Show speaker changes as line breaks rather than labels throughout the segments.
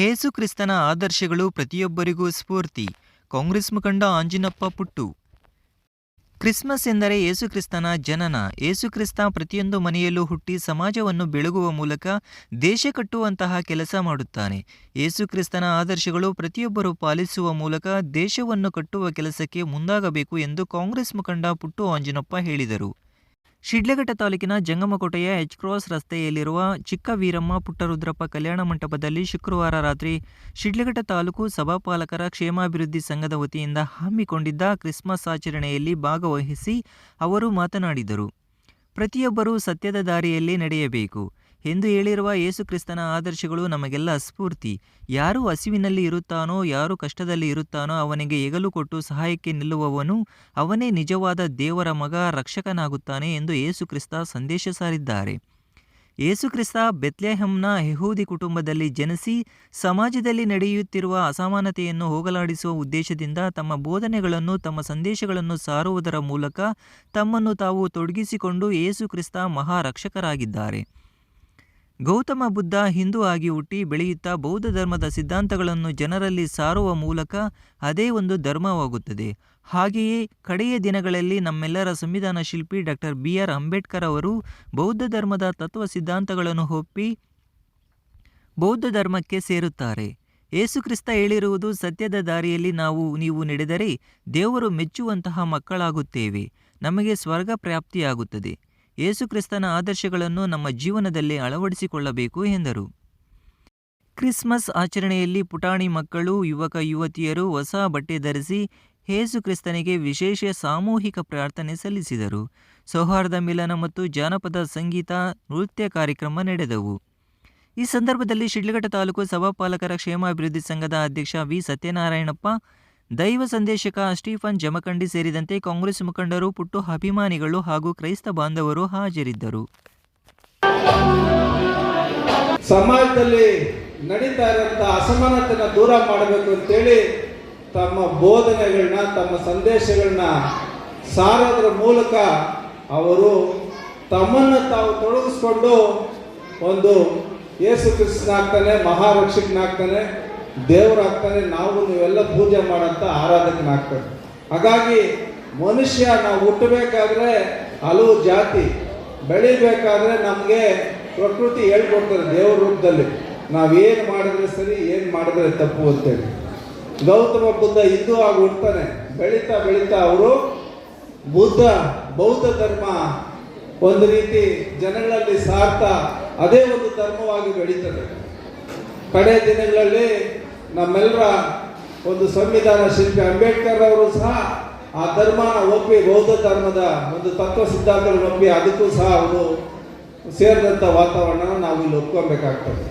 ಯೇಸು ಕ್ರಿಸ್ತನ ಆದರ್ಶಗಳು ಪ್ರತಿಯೊಬ್ಬರಿಗೂ ಸ್ಫೂರ್ತಿ. ಕಾಂಗ್ರೆಸ್ ಮುಖಂಡ ಆಂಜಿನಪ್ಪ ಪುಟ್ಟು. ಕ್ರಿಸ್ಮಸ್ ಎಂದರೆ ಯೇಸುಕ್ರಿಸ್ತನ ಜನನ. ಯೇಸುಕ್ರಿಸ್ತ ಪ್ರತಿಯೊಂದು ಮನೆಯಲ್ಲೂ ಹುಟ್ಟಿ ಸಮಾಜವನ್ನು ಬೆಳಗುವ ಮೂಲಕ ದೇಶ ಕಟ್ಟುವಂತಹ ಕೆಲಸ ಮಾಡುತ್ತಾನೆ. ಯೇಸುಕ್ರಿಸ್ತನ ಆದರ್ಶಗಳು ಪ್ರತಿಯೊಬ್ಬರು ಪಾಲಿಸುವ ಮೂಲಕ ದೇಶವನ್ನು ಕಟ್ಟುವ ಕೆಲಸಕ್ಕೆ ಮುಂದಾಗಬೇಕು ಎಂದು ಕಾಂಗ್ರೆಸ್ ಮುಖಂಡ ಪುಟ್ಟು ಆಂಜಿನಪ್ಪ ಹೇಳಿದರು. ಶಿಡ್ಲಘಟ್ಟ ತಾಲೂಕಿನ ಜಂಗಮಕೋಟೆಯ ಎಚ್ ಕ್ರಾಸ್ ರಸ್ತೆಯಲ್ಲಿರುವ ಚಿಕ್ಕ ವೀರಮ್ಮ ಪುಟ್ಟರುದ್ರಪ್ಪ ಕಲ್ಯಾಣ ಮಂಟಪದಲ್ಲಿ ಶುಕ್ರವಾರ ರಾತ್ರಿ ಶಿಡ್ಲಘಟ್ಟ ತಾಲೂಕು ಸಭಾಪಾಲಕರ ಕ್ಷೇಮಾಭಿವೃದ್ಧಿ ಸಂಘದ ವತಿಯಿಂದ ಹಮ್ಮಿಕೊಂಡಿದ್ದ ಕ್ರಿಸ್ಮಸ್ ಆಚರಣೆಯಲ್ಲಿ ಭಾಗವಹಿಸಿ ಅವರು ಮಾತನಾಡಿದರು. ಪ್ರತಿಯೊಬ್ಬರೂ ಸತ್ಯದ ದಾರಿಯಲ್ಲಿ ನಡೆಯಬೇಕು. ಎಂದು ಹೇಳಿರುವ ಯೇಸುಕ್ರಿಸ್ತನ ಆದರ್ಶಗಳು ನಮಗೆಲ್ಲ ಸ್ಫೂರ್ತಿ. ಯಾರು ಹಸಿವಿನಲ್ಲಿ ಇರುತ್ತಾನೋ, ಯಾರು ಕಷ್ಟದಲ್ಲಿ ಇರುತ್ತಾನೋ, ಅವನಿಗೆ ಹೆಗಲು ಕೊಟ್ಟು ಸಹಾಯಕ್ಕೆ ನಿಲ್ಲುವವನು ಅವನೇ ನಿಜವಾದ ದೇವರ ಮಗ, ರಕ್ಷಕನಾಗುತ್ತಾನೆ ಎಂದು ಯೇಸುಕ್ರಿಸ್ತ ಸಂದೇಶ ಸಾರಿದ್ದಾರೆ. ಯೇಸುಕ್ರಿಸ್ತ ಬೆತ್ಲೆಹಮ್ನ ಯಹೂದಿ ಕುಟುಂಬದಲ್ಲಿ ಜನಿಸಿ ಸಮಾಜದಲ್ಲಿ ನಡೆಯುತ್ತಿರುವ ಅಸಮಾನತೆಯನ್ನು ಹೋಗಲಾಡಿಸುವ ಉದ್ದೇಶದಿಂದ ತಮ್ಮ ಬೋಧನೆಗಳನ್ನು, ತಮ್ಮ ಸಂದೇಶಗಳನ್ನು ಸಾರುವುದರ ಮೂಲಕ ತಮ್ಮನ್ನು ತಾವು ತೊಡಗಿಸಿಕೊಂಡು ಯೇಸುಕ್ರಿಸ್ತ ಮಹಾರಕ್ಷಕರಾಗಿದ್ದಾರೆ. ಗೌತಮ ಬುದ್ಧ ಹಿಂದೂ ಆಗಿ ಹುಟ್ಟಿ ಬೆಳೆಯುತ್ತಾ ಬೌದ್ಧ ಧರ್ಮದ ಸಿದ್ಧಾಂತಗಳನ್ನು ಜನರಲ್ಲಿ ಸಾರುವ ಮೂಲಕ ಅದೇ ಒಂದು ಧರ್ಮವಾಗುತ್ತದೆ. ಹಾಗೆಯೇ ಕಡೆಯ ದಿನಗಳಲ್ಲಿ ನಮ್ಮೆಲ್ಲರ ಸಂವಿಧಾನ ಶಿಲ್ಪಿ ಡಾಕ್ಟರ್ ಬಿ ಆರ್ ಅಂಬೇಡ್ಕರ್ ಅವರು ಬೌದ್ಧ ಧರ್ಮದ ತತ್ವ ಸಿದ್ಧಾಂತಗಳನ್ನು ಒಪ್ಪಿ ಬೌದ್ಧ ಧರ್ಮಕ್ಕೆ ಸೇರುತ್ತಾರೆ. ಯೇಸುಕ್ರಿಸ್ತ ಹೇಳಿರುವುದು ಸತ್ಯದ ದಾರಿಯಲ್ಲಿ ನಾವು, ನೀವು ನಡೆದರೆ ದೇವರು ಮೆಚ್ಚುವಂತಹ ಮಕ್ಕಳಾಗುತ್ತೇವೆ. ನಮಗೆ ಸ್ವರ್ಗ ಪ್ರಾಪ್ತಿಯಾಗುತ್ತದೆ. ಯೇಸುಕ್ರಿಸ್ತನ ಆದರ್ಶಗಳನ್ನು ನಮ್ಮ ಜೀವನದಲ್ಲಿ ಅಳವಡಿಸಿಕೊಳ್ಳಬೇಕು ಎಂದರು. ಕ್ರಿಸ್ಮಸ್ ಆಚರಣೆಯಲ್ಲಿ ಪುಟಾಣಿ ಮಕ್ಕಳು, ಯುವಕ, ಯುವತಿಯರು ಹೊಸ ಬಟ್ಟೆ ಧರಿಸಿ ಯೇಸು ಕ್ರಿಸ್ತನಿಗೆ ವಿಶೇಷ ಸಾಮೂಹಿಕ ಪ್ರಾರ್ಥನೆ ಸಲ್ಲಿಸಿದರು. ಸೌಹಾರ್ದ ಮಿಲನ ಮತ್ತು ಜಾನಪದ ಸಂಗೀತ, ನೃತ್ಯ ಕಾರ್ಯಕ್ರಮ ನಡೆದವು. ಈ ಸಂದರ್ಭದಲ್ಲಿ ಶಿಡ್ಲಘಟ್ಟ ತಾಲೂಕು ಸಭಾಪಾಲಕರ ಕ್ಷೇಮಾಭಿವೃದ್ಧಿ ಸಂಘದ ಅಧ್ಯಕ್ಷ ವಿ. ಸತ್ಯನಾರಾಯಣಪ್ಪ ದೈವ ಸಂದೇಶಕ ಸ್ಟೀಫನ್ ಜಮಖಂಡಿ ಸೇರಿದಂತೆ ಕಾಂಗ್ರೆಸ್ ಮುಖಂಡರು ಪುಟ್ಟು ಅಭಿಮಾನಿಗಳು ಹಾಗೂ ಕ್ರೈಸ್ತ ಬಾಂಧವರು ಹಾಜರಿದ್ದರು.
ಸಮಾಜದಲ್ಲಿ ನಡೀತಾ ಇರುವಂತಹ ಅಸಮಾನತೆಯನ್ನು ದೂರ ಮಾಡಬೇಕು ಅಂತೇಳಿ ತಮ್ಮ ಬೋಧನೆಗಳನ್ನ, ತಮ್ಮ ಸಂದೇಶಗಳನ್ನ ಸಾರೋದ್ರ ಮೂಲಕ ಅವರು ತಮ್ಮನ್ನು ತಾವು ತೊಡಗಿಸ್ಕೊಂಡು ಒಂದು ಯೇಸು ಕೃಷ್ಣನಾಗ್ತಾನೆ ಮಹಾರಕ್ಷಕನಾಗ್ತಾನೆ ದೇವರಾಗ್ತಾನೆ, ನಾವು ನೀವೆಲ್ಲ ಪೂಜೆ ಮಾಡೋಂಥ ಆರಾಧಕನಾಗ್ತದೆ ಹಾಗಾಗಿ ಮನುಷ್ಯ ನಾವು ಹುಟ್ಟಬೇಕಾದ್ರೆ ಹಲವು ಜಾತಿ, ಬೆಳಿಬೇಕಾದ್ರೆ ನಮಗೆ ಪ್ರಕೃತಿ ಹೇಳ್ಕೊಡ್ತಾರೆ ದೇವ್ರ ರೂಪದಲ್ಲಿ. ನಾವೇನು ಮಾಡಿದ್ರೆ ಸರಿ, ಏನು ಮಾಡಿದ್ರೆ ತಪ್ಪು ಅಂತೇಳಿ. ಗೌತಮ ಬುದ್ಧ ಹಿಂದೂ ಆಗಿ ಹುಡ್ತಾನೆ ಬೆಳೀತಾ ಬೆಳೀತಾ ಅವರು ಬುದ್ಧ, ಬೌದ್ಧ ಧರ್ಮ ಒಂದು ರೀತಿ ಜನಗಳಲ್ಲಿ ಸಾರ್ಥ, ಅದೇ ಒಂದು ಧರ್ಮವಾಗಿ ಬೆಳೀತದೆ. ಕಡೆ ದಿನಗಳಲ್ಲಿ ನಮ್ಮೆಲ್ಲರ ಒಂದು ಸಂವಿಧಾನ ಶಿಲ್ಪಿ ಅಂಬೇಡ್ಕರ್ ಅವರು ಸಹ ಆ ಧರ್ಮನ ಒಪ್ಪಿ ಬೌದ್ಧ ಧರ್ಮದ ಒಂದು ತತ್ವ ಸಿದ್ಧಾಂತಗಳನ್ನು ಒಪ್ಪಿ ಅದಕ್ಕೂ ಸಹ ಅವರು ಸೇರಿದಂಥ ವಾತಾವರಣನ ನಾವು ಇಲ್ಲಿ ಒಪ್ಕೊಬೇಕಾಗ್ತದೆ.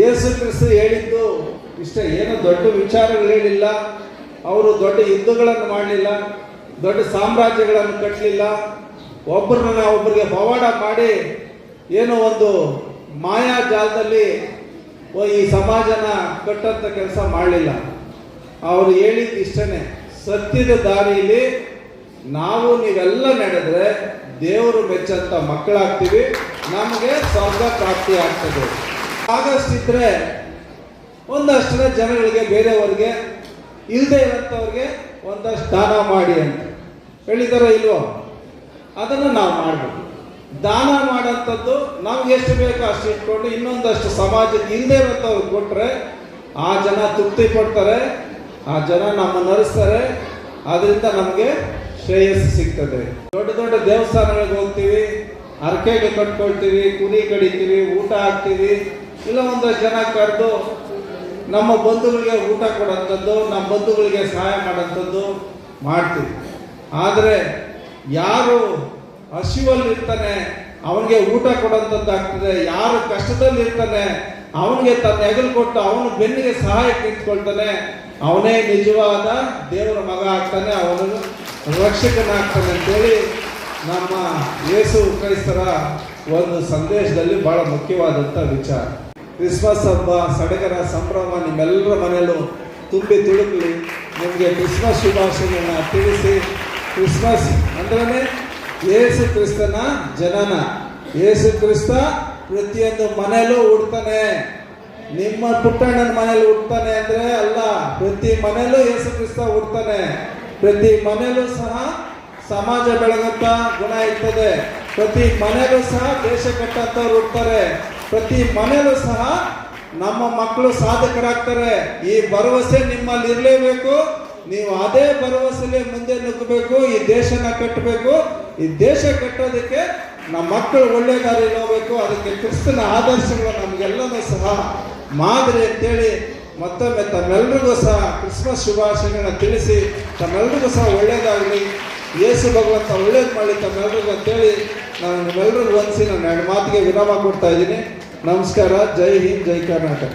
ಯೇಸು ಕ್ರಿಸ್ತು ಹೇಳಿದ್ದು ಇಷ್ಟ, ಏನು ದೊಡ್ಡ ವಿಚಾರಗಳು ಹೇಳಿಲ್ಲ ಅವರು ದೊಡ್ಡ ಯುದ್ಧಗಳನ್ನು ಮಾಡಲಿಲ್ಲ, ದೊಡ್ಡ ಸಾಮ್ರಾಜ್ಯಗಳನ್ನು ಕಟ್ಟಲಿಲ್ಲ, ಒಬ್ಬರನ್ನ ಒಬ್ಬರಿಗೆ ಪವಾಡ ಮಾಡಿ ಏನೋ ಒಂದು ಮಾಯಾಜಾಲದಲ್ಲಿ ಓ ಈ ಸಮಾಜನ ಕಟ್ಟಂತ ಕೆಲಸ ಮಾಡಲಿಲ್ಲ. ಅವರು ಹೇಳಿದ ಇಷ್ಟನೇ. ಸತ್ಯದ ದಾರಿಯಲ್ಲಿ ನಾವು ನೀವೆಲ್ಲ ನಡೆದ್ರೆ ದೇವರು ಮೆಚ್ಚಂತ ಮಕ್ಕಳಾಗ್ತೀವಿ, ನಮಗೆ ಸ್ವರ್ಗ ಪ್ರಾಪ್ತಿ ಆಗ್ತದೆ. ಆಗಸ್ಟ್ ಇದ್ರೆ ಒಂದಷ್ಟರ ಜನಗಳಿಗೆ, ಬೇರೆಯವ್ರಿಗೆ ಇಲ್ಲದೆ ಇರೋಂಥವ್ರಿಗೆ ಒಂದಷ್ಟು ದಾನ ಮಾಡಿ ಅಂತ. ಹೇಳಿದಾರೋ ಇಲ್ವೋ? ಅದನ್ನು ನಾವು ಮಾಡಬೇಕು. ದಾನ ಮಾಡೋಂಥದ್ದು ನಮ್ಗೆ ಎಷ್ಟು ಬೇಕೋ ಅಷ್ಟು ಇಟ್ಕೊಂಡು ಇನ್ನೊಂದಷ್ಟು ಸಮಾಜಕ್ಕೆ ಹಿಂದೆ ಇರುವಂಥವ್ರು ಕೊಟ್ಟರೆ ಆ ಜನ ತೃಪ್ತಿ ಪಡ್ತಾರೆ, ಆ ಜನ ನಮ್ಮ ನರಿಸ್ತಾರೆ ಅದರಿಂದ ನಮಗೆ ಶ್ರೇಯಸ್ಸು ಸಿಗ್ತದೆ. ದೊಡ್ಡ ದೊಡ್ಡ ದೇವಸ್ಥಾನಗಳಿಗೆ ಹೋಗ್ತೀವಿ ಅರ್ಕೆಗೆ ಕಟ್ಕೊಳ್ತೀವಿ, ಕುರಿ ಕಡಿತೀವಿ, ಊಟ ಹಾಕ್ತೀವಿ, ಇಲ್ಲ ಒಂದಷ್ಟು ಜನ ಕರೆದು ನಮ್ಮ ಬಂಧುಗಳಿಗೆ ಊಟ ಕೊಡೋಂಥದ್ದು ನಮ್ಮ ಬಂಧುಗಳಿಗೆ ಸಹಾಯ ಮಾಡೋಂಥದ್ದು ಮಾಡ್ತೀವಿ. ಆದರೆ ಯಾರು ಹಸಿವಲ್ಲಿ ಇರ್ತಾನೆ ಅವನಿಗೆ ಊಟ ಕೊಡೋಂಥದ್ದಾಗ್ತದೆ, ಯಾರು ಕಷ್ಟದಲ್ಲಿ ಇರ್ತಾನೆ ಅವನಿಗೆ ತನ್ನ ಹೆಗಲು ಕೊಟ್ಟು ಅವನು ಬೆನ್ನಿಗೆ ಸಹಾಯ ನಿಂತ್ಕೊಳ್ತಾನೆ ಅವನೇ ನಿಜವಾದ ದೇವರ ಮಗ ಆಗ್ತಾನೆ, ಅವನು ರಕ್ಷಕನಾಗ್ತಾನೆ ಅಂತೇಳಿ ನಮ್ಮ ಯೇಸು ಕ್ರೈಸ್ತರ ಒಂದು ಸಂದೇಶದಲ್ಲಿ ಬಹಳ ಮುಖ್ಯವಾದಂಥ ವಿಚಾರ. ಕ್ರಿಸ್ಮಸ್ ಹಬ್ಬ, ಸಡಗರ, ಸಂಭ್ರಮ ನಿಮ್ಮೆಲ್ಲರ ಮನೆಯಲ್ಲೂ ತುಂಬಿ ತುಳುಕಲಿ, ನಿಮಗೆ ಕ್ರಿಸ್ಮಸ್ ಶುಭಾಶಯಗಳನ್ನ ತಿಳಿಸಿ, ಕ್ರಿಸ್ಮಸ್ ಅಂದ್ರೆ ಯೇಸು ಕ್ರಿಸ್ತನ ಜನನ. ಯೇಸು ಕ್ರಿಸ್ತ ಪ್ರತಿಯೊಂದು ಮನೆಯಲ್ಲೂ ಹುಡ್ತಾನೆ. ನಿಮ್ಮ ಪುಟ್ಟಣ್ಣನ ಮನೇಲಿ ಹುಡ್ತಾನೆ ಅಂದ್ರೆ ಅಲ್ಲ, ಪ್ರತಿ ಮನೆಯಲ್ಲೂ ಯೇಸು ಕ್ರಿಸ್ತ ಹುಡ್ತಾನೆ. ಪ್ರತಿ ಮನೆಯಲ್ಲೂ ಸಹ ಸಮಾಜ ಬೆಳಗಂತ ಗುಣ ಇರ್ತದೆ. ಪ್ರತಿ ಮನೆಯಲ್ಲೂ ಸಹ ದೇಶ ಕಟ್ಟಂತವ್ರು ಹುಡ್ತಾರೆ. ಪ್ರತಿ ಮನೆಯಲ್ಲೂ ಸಹ ನಮ್ಮ ಮಕ್ಕಳು ಸಾಧಕರಾಗ್ತಾರೆ. ಈ ಭರವಸೆ ನಿಮ್ಮಲ್ಲಿ ಇರಲೇಬೇಕು. ನೀವು ಅದೇ ಭರವಸೆಲಿ ಮುಂದೆ ನುಗ್ಗಬೇಕು, ಈ ದೇಶನ ಕಟ್ಟಬೇಕು. ಈ ದೇಶ ಕಟ್ಟೋದಕ್ಕೆ ನಮ್ಮ ಮಕ್ಕಳು ಒಳ್ಳೆ ದಾರಿಯಲ್ಲಿ ಹೋಗ್ಬೇಕು ಅದಕ್ಕೆ ಕ್ರಿಸ್ತನ ಆದರ್ಶಗಳು ನಮಗೆಲ್ಲನೂ ಸಹ ಮಾದರಿ ಅಂತೇಳಿ ಮತ್ತೊಮ್ಮೆ ತಮ್ಮೆಲ್ಲರಿಗೂ ಸಹ ಕ್ರಿಸ್ಮಸ್ ಶುಭಾಶಯಗಳನ್ನ ತಿಳಿಸಿ, ತಮ್ಮೆಲ್ರಿಗೂ ಸಹ ಒಳ್ಳೇದಾಗಲಿ. ಯೇಸು ಭಗವಂತ ಒಳ್ಳೇದು ಮಾಡಿ ತಮ್ಮೆಲ್ರಿಗೂ ಅಂತೇಳಿ ನಾನು ನಿಮ್ಮೆಲ್ಲರಿಗೂ ವಂದಿಸಿ ನಾನು ಎರಡು ಮಾತಿಗೆ ವಿರಾಮ ಕೊಡ್ತಾ ಇದ್ದೀನಿ. ನಮಸ್ಕಾರ, ಜೈ ಹಿಂದ್, ಜೈ ಕರ್ನಾಟಕ.